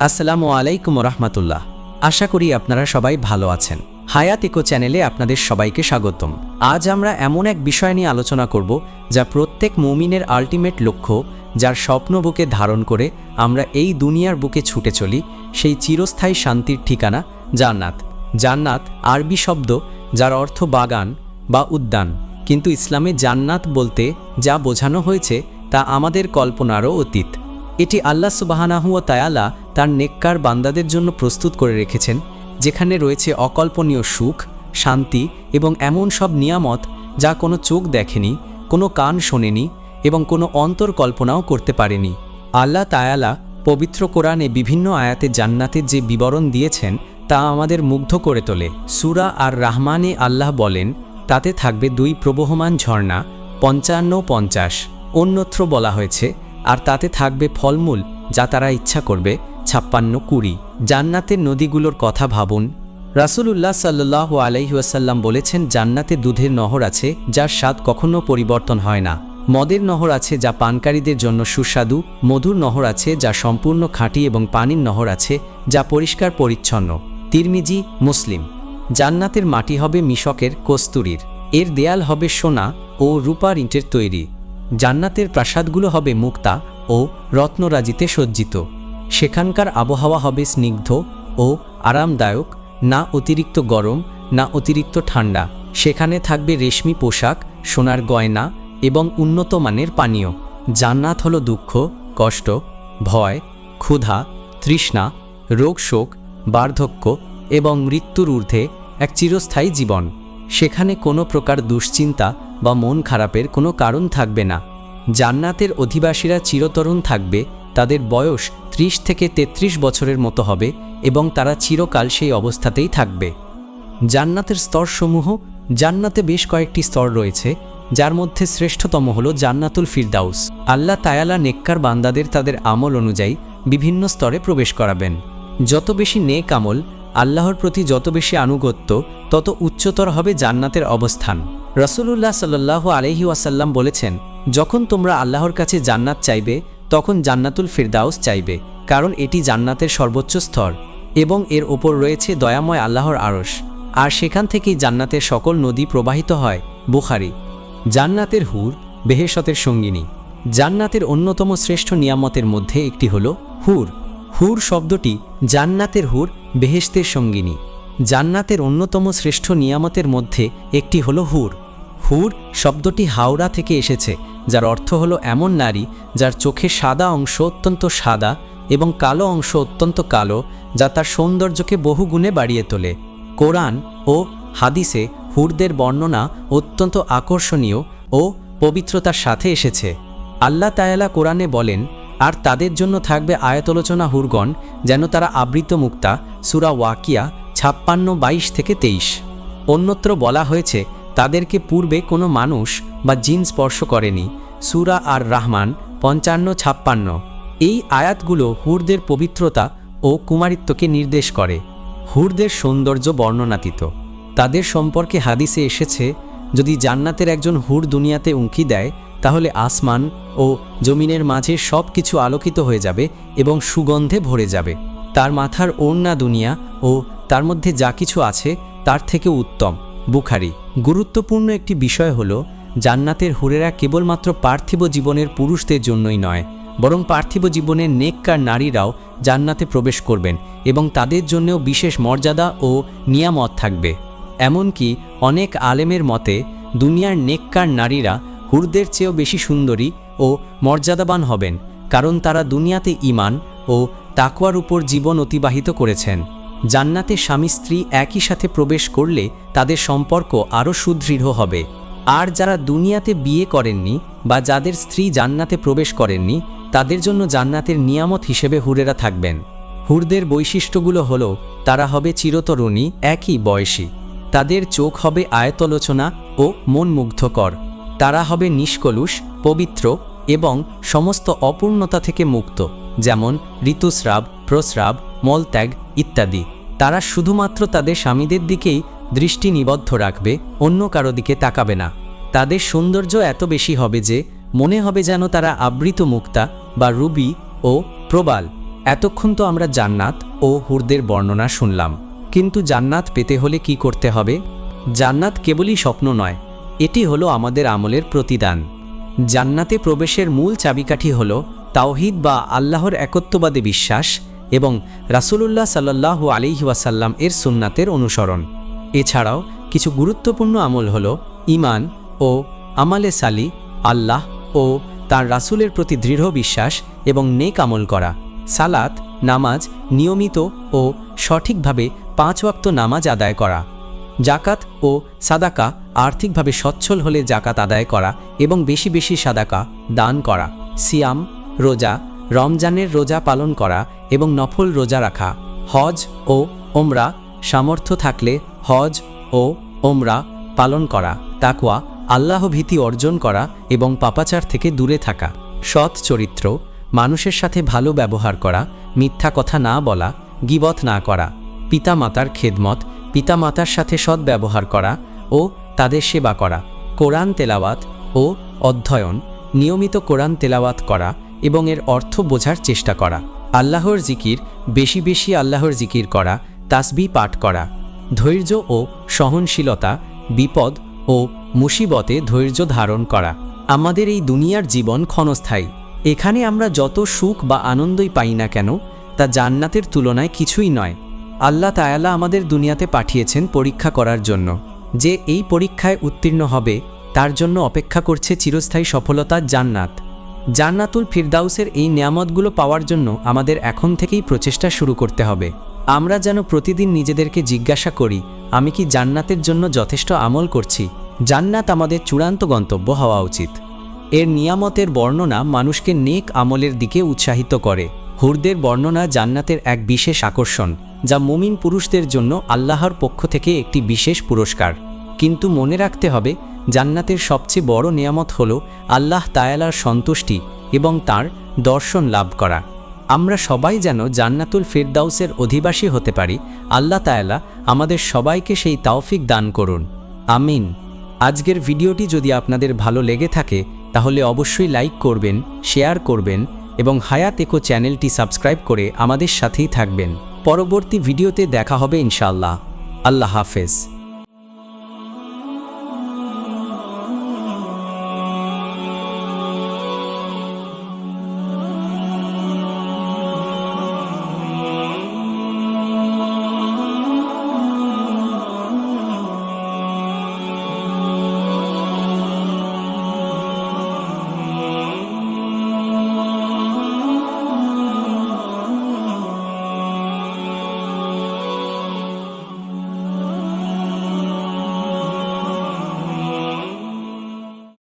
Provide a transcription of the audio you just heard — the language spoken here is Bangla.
আসসালামু আলাইকুম রহমতুল্লাহ আশা করি আপনারা সবাই ভালো আছেন। হায়াত ইকো চ্যানেলে আপনাদের সবাইকে স্বাগতম। আজ আমরা এমন এক বিষয় নিয়ে আলোচনা করব, যা প্রত্যেক মুমিনের আলটিমেট লক্ষ্য, যার স্বপ্ন বুকে ধারণ করে আমরা এই দুনিয়ার বুকে ছুটে চলি, সেই চিরস্থায়ী শান্তির ঠিকানা, জান্নাত। জান্নাত আরবি শব্দ, যার অর্থ বাগান বা উদ্যান। কিন্তু ইসলামে জান্নাত বলতে যা বোঝানো হয়েছে, তা আমাদের কল্পনারও অতীত। এটি আল্লাহ সুবাহানাহু ও তায়ালা তার নেককার বান্দাদের জন্য প্রস্তুত করে রেখেছেন, যেখানে রয়েছে অকল্পনীয় সুখ, শান্তি এবং এমন সব নিয়ামত যা কোনো চোখ দেখেনি, কোনো কান শোনেনি এবং কোনো অন্তর কল্পনাও করতে পারেনি। আল্লাহ তায়ালা পবিত্র কোরআনে বিভিন্ন আয়াতে জান্নাতের যে বিবরণ দিয়েছেন, তা আমাদের মুগ্ধ করে তোলে। সুরা আর রাহমানে আল্লাহ বলেন, তাতে থাকবে দুই প্রবহমান ঝর্ণা, পঞ্চান্ন পঞ্চাশ। অন্যত্র বলা হয়েছে আর তাতে থাকবে ফলমূল, যা তারা ইচ্ছা করবে, ছাপ্পান্ন কুড়ি। জান্নাতের নদীগুলোর কথা ভাবুন। রাসূলুল্লাহ সাল্লাহ আলাইহাসাল্লাম বলেছেন, জান্নাতে দুধের নহর আছে, যার স্বাদ কখনো পরিবর্তন হয় না। মদের নহর আছে, যা পানকারীদের জন্য সুস্বাদু। মধুর নহর আছে, যা সম্পূর্ণ খাঁটি এবং পানির নহর আছে, যা পরিষ্কার পরিচ্ছন্ন। তিরমিজি, মুসলিম। জান্নাতের মাটি হবে মিশকের কস্তুরীর। এর দেয়াল হবে সোনা ও রূপার ইটের তৈরি। জান্নাতের প্রাসাদগুলো হবে মুক্তা ও রত্নরাজিতে সজ্জিত। সেখানকার আবহাওয়া হবে স্নিগ্ধ ও আরামদায়ক, না অতিরিক্ত গরম, না অতিরিক্ত ঠান্ডা। সেখানে থাকবে রেশমি পোশাক, সোনার গয়না এবং উন্নত মানের পানীয়। জান্নাত হলো দুঃখ, কষ্ট, ভয়, ক্ষুধা, তৃষ্ণা রোগ শোক বার্ধক্য এবং মৃত্যুর ঊর্ধ্বে এক চিরস্থায়ী জীবন। সেখানে কোনো প্রকার দুশ্চিন্তা বা মন খারাপের কোনো কারণ থাকবে না। জান্নাতের অধিবাসীরা চিরতরুণ থাকবে, তাদের বয়স ত্রিশ থেকে ৩৩ বছরের মতো হবে এবং তারা চিরকাল সেই অবস্থাতেই থাকবে। জান্নাতের স্তরসমূহ, জান্নাতে বেশ কয়েকটি স্তর রয়েছে, যার মধ্যে শ্রেষ্ঠতম হল জান্নাতুল ফিরদাউস। আল্লাহ তায়ালা নেককার বান্দাদের তাদের আমল অনুযায়ী বিভিন্ন স্তরে প্রবেশ করাবেন। যত বেশি নেক আমল, আল্লাহর প্রতি যত বেশি আনুগত্য, তত উচ্চতর হবে জান্নাতের অবস্থান। রসুলুল্লাহ সাল্লাহ আলহি ওয়াসাল্লাম বলেছেন, যখন তোমরা আল্লাহর কাছে জান্নাত চাইবে, তখন জান্নাতুল ফিরদাউস চাইবে, কারণ এটি জান্নাতের সর্বোচ্চ স্তর এবং এর ওপর রয়েছে দয়াময় আল্লাহর আড়স আর সেখান থেকেই জান্নাতের সকল নদী প্রবাহিত হয়। বুখারি। জান্নাতের হুর বেহেশতের সঙ্গিনী। জান্নাতের অন্যতম শ্রেষ্ঠ নিয়ামতের মধ্যে একটি হল হুর। হুর শব্দটি জান্নাতের হুর বেহেশতের সঙ্গিনী। জান্নাতের অন্যতম শ্রেষ্ঠ নিয়ামতের মধ্যে একটি হল হুর। হুর শব্দটি হাওড়া থেকে এসেছে, যার অর্থ হল এমন নারী যার চোখে সাদা অংশ অত্যন্ত সাদা এবং কালো অংশ অত্যন্ত কালো, যা তার সৌন্দর্যকে বহুগুণে বাড়িয়ে তোলে। কোরআন ও হাদিসে হুরদের বর্ণনা অত্যন্ত আকর্ষণীয় ও পবিত্রতার সাথে এসেছে। আল্লাহ তায়ালা কোরআনে বলেন, আর তাদের জন্য থাকবে আয়তলোচনা হুরগণ, যেন তারা আবৃত মুক্তা, সুরা ওয়াকিয়া ছাপ্পান্ন বাইশ থেকে তেইশ। অন্যত্র বলা হয়েছে তাদেরকে পূর্বে কোনো মানুষ বা জিন স্পর্শ করেনি। সুরা আর রাহমান পঞ্চান্ন, ছাপ্পান্ন। এই আয়াতগুলো হুরদের পবিত্রতা ও কুমারিত্বকে নির্দেশ করে। হুরদের সৌন্দর্য বর্ণনাতীত। তাদের সম্পর্কে হাদিসে এসেছে, যদি জান্নাতের একজন হুর দুনিয়াতে উঁকি দেয়, তাহলে আসমান ও জমিনের মাঝে সব কিছু আলোকিত হয়ে যাবে এবং সুগন্ধে ভরে যাবে। তার মাথার ওড়না দুনিয়া ও তার মধ্যে যা কিছু আছে, তার থেকে উত্তম। বুখারি। গুরুত্বপূর্ণ একটি বিষয় হল, জান্নাতের হুরেরা কেবলমাত্র পার্থিব জীবনের পুরুষদের জন্যই নয়, বরং পার্থিব জীবনের নেককার নারীরাও জান্নাতে প্রবেশ করবেন এবং তাদের জন্যও বিশেষ মর্যাদা ও নিয়ামত থাকবে। এমনকি অনেক আলেমের মতে, দুনিয়ার নেককার নারীরা হুরদের চেয়েও বেশি সুন্দরী ও মর্যাদাবান হবেন, কারণ তারা দুনিয়াতে ইমান ও তাকওয়ার উপর জীবন অতিবাহিত করেছেন। জান্নাতে স্বামী স্ত্রী একই সাথে প্রবেশ করলে তাদের সম্পর্ক আরও সুদৃঢ় হবে। আর যারা দুনিয়াতে বিয়ে করেননি বা যাদের স্ত্রী জান্নাতে প্রবেশ করেননি, তাদের জন্য জান্নাতের নিয়ামত হিসেবে হুরেরা থাকবেন। হুরদের বৈশিষ্ট্যগুলো হল, তারা হবে চিরতরুণী, একই বয়সী। তাদের চোখ হবে আয়তলোচনা ও মন মুগ্ধকর তারা হবে নিষ্কলুষ, পবিত্র এবং সমস্ত অপূর্ণতা থেকে মুক্ত, যেমন ঋতুস্রাব, প্রস্রাব মলত্যাগ ইত্যাদি। তারা শুধুমাত্র তাদের স্বামীদের দিকেই দৃষ্টি নিবদ্ধ রাখবে, অন্য কারও দিকে তাকাবে না। তাদের সৌন্দর্য এত বেশি হবে যে, মনে হবে যেন তারা আবৃত মুক্তা বা রুবি ও প্রবাল। এতক্ষণ তো আমরা জান্নাত ও হুরদের বর্ণনা শুনলাম। কিন্তু জান্নাত পেতে হলে কি করতে হবে? জান্নাত কেবলই স্বপ্ন নয়, এটি হলো আমাদের আমলের প্রতিদান। জান্নাতে প্রবেশের মূল চাবিকাঠি হল তাওহিদ বা আল্লাহর একত্ববাদে বিশ্বাস এবং রাসূলুল্লাহ সাল্লাহ আলিহি ওয়াসাল্লাম এর সুন্নাতের অনুসরণ। এছাড়াও কিছু গুরুত্বপূর্ণ আমল হল ইমান ও আমালে সালি, আল্লাহ ও তার রাসূলের প্রতি দৃঢ় বিশ্বাস এবং নেক আমল করা। সালাত, নামাজ নিয়মিত ও সঠিকভাবে পাঁচ ওয়াক্ত নামাজ আদায় করা। জাকাত ও সাদাকা আর্থিকভাবে সচ্ছল হলে জাকাত আদায় করা এবং বেশি বেশি সাদাকা দান করা। সিয়াম, রোজা রমজানের রোজা পালন করা এবং নফল রোজা রাখা, হজ ও ওমরা সামর্থ্য থাকলে হজ ও ওমরা পালন করা তাকুয়া আল্লাহ ভীতি অর্জন করা এবং পাপাচার থেকে দূরে থাকা, সৎ চরিত্র, মানুষের সাথে ভালো ব্যবহার করা, মিথ্যা কথা না বলা, গিবত না করা, পিতামাতার খেদমত, পিতামাতার সাথে সৎ ব্যবহার করা ও তাদের সেবা করা, কোরআন তেলাওয়াত ও অধ্যয়ন, নিয়মিত কোরআন তেলাওয়াত করা এবং এর অর্থ বোঝার চেষ্টা করা। আল্লাহর জিকির, বেশি বেশি আল্লাহর জিকির করা, তাসবি পাঠ করা। ধৈর্য ও সহনশীলতা, বিপদ ও মুসিবতে ধৈর্য ধারণ করা। আমাদের এই দুনিয়ার জীবন ক্ষণস্থায়ী। এখানে আমরা যত সুখ বা আনন্দই পাই না কেন, তা জান্নাতের তুলনায় কিছুই নয়। আল্লাহ তায়ালা আমাদের দুনিয়াতে পাঠিয়েছেন পরীক্ষা করার জন্য। যে এই পরীক্ষায় উত্তীর্ণ হবে, তার জন্য অপেক্ষা করছে চিরস্থায়ী সফলতার জান্নাত। জান্নাতুল ফিরদাউসের এই নিয়ামতগুলো পাওয়ার জন্য আমাদের এখন থেকেই প্রচেষ্টা শুরু করতে হবে। আমরা যেন প্রতিদিন নিজেদেরকে জিজ্ঞাসা করি, আমি কি জান্নাতের জন্য যথেষ্ট আমল করছি? জান্নাত আমাদের চূড়ান্ত গন্তব্য হওয়া উচিত। এর নিয়ামতের বর্ণনা মানুষকে নেক আমলের দিকে উৎসাহিত করে। হুরদের বর্ণনা জান্নাতের এক বিশেষ আকর্ষণ, যা মুমিন পুরুষদের জন্য আল্লাহর পক্ষ থেকে একটি বিশেষ পুরস্কার। কিন্তু মনে রাখতে হবে জান্নাতের সবচেয়ে বড় নিয়ামত হল আল্লাহ তায়ালার সন্তুষ্টি এবং তার দর্শন লাভ করা। আমরা সবাই যেন জান্নাতুল ফিরদাউসের অধিবাসী হতে পারি, আল্লাহ তায়ালা আমাদের সবাইকে সেই তাওফিক দান করুন। আমিন। আজকের ভিডিওটি যদি আপনাদের ভালো লেগে থাকে, তাহলে অবশ্যই লাইক করবেন, শেয়ার করবেন এবং হায়াত একো চ্যানেলটি সাবস্ক্রাইব করে আমাদের সাথেই থাকবেন। পরবর্তী ভিডিওতে দেখা হবে ইনশাআল্লাহ। আল্লাহ হাফেজ।